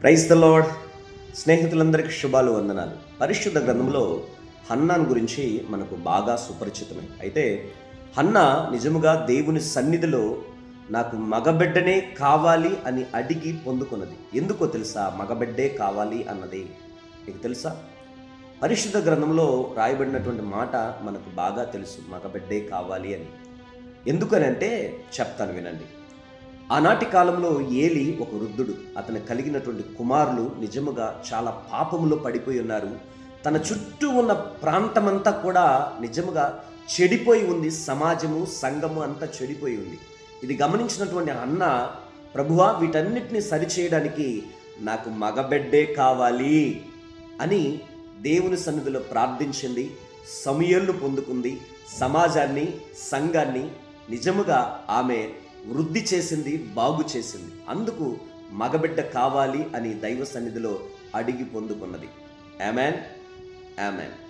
Praise the lord స్నేహితులందరికీ శుభాలు వందనాలు. పరిశుద్ధ గ్రంథంలో హన్నాను గురించి మనకు బాగా సుపరిచితమే. అయితే హన్నా నిజముగా దేవుని సన్నిధిలో నాకు మగబిడ్డనే కావాలి అని అడిగి పొందుకున్నది. ఎందుకో తెలుసా? మగబిడ్డే కావాలి అన్నది. మీకు తెలుసా? పరిశుద్ధ గ్రంథంలో రాయబడినటువంటి మాట మనకు బాగా తెలుసు. మగబిడ్డే కావాలి అని. ఎందుకనంటే చెప్తాను వినండి. ఆనాటి కాలంలో ఏలి ఒక వృద్ధుడు. అతను కలిగినటువంటి కుమారులు నిజముగా చాలా పాపములో పడిపోయి ఉన్నారు. తన చుట్టూ ఉన్న ప్రాంతమంతా కూడా నిజముగా చెడిపోయి ఉంది. సమాజము సంఘము అంతా చెడిపోయి ఉంది. ఇది గమనించినటువంటి అన్న ప్రభువా వీటన్నిటిని సరిచేయడానికి నాకు మగబెడ్డే కావాలి అని దేవుని సన్నిధిలో ప్రార్థించింది. సమయళ్ళు పొందుకుంది. సమాజాన్ని సంఘాన్ని నిజముగా ఆమె వృద్ధి చేసింది బాగు చేసింది. అందుకు మగబిడ్డ కావాలి అని దైవ సన్నిధిలో అడిగి పొందుకున్నది. Amen amen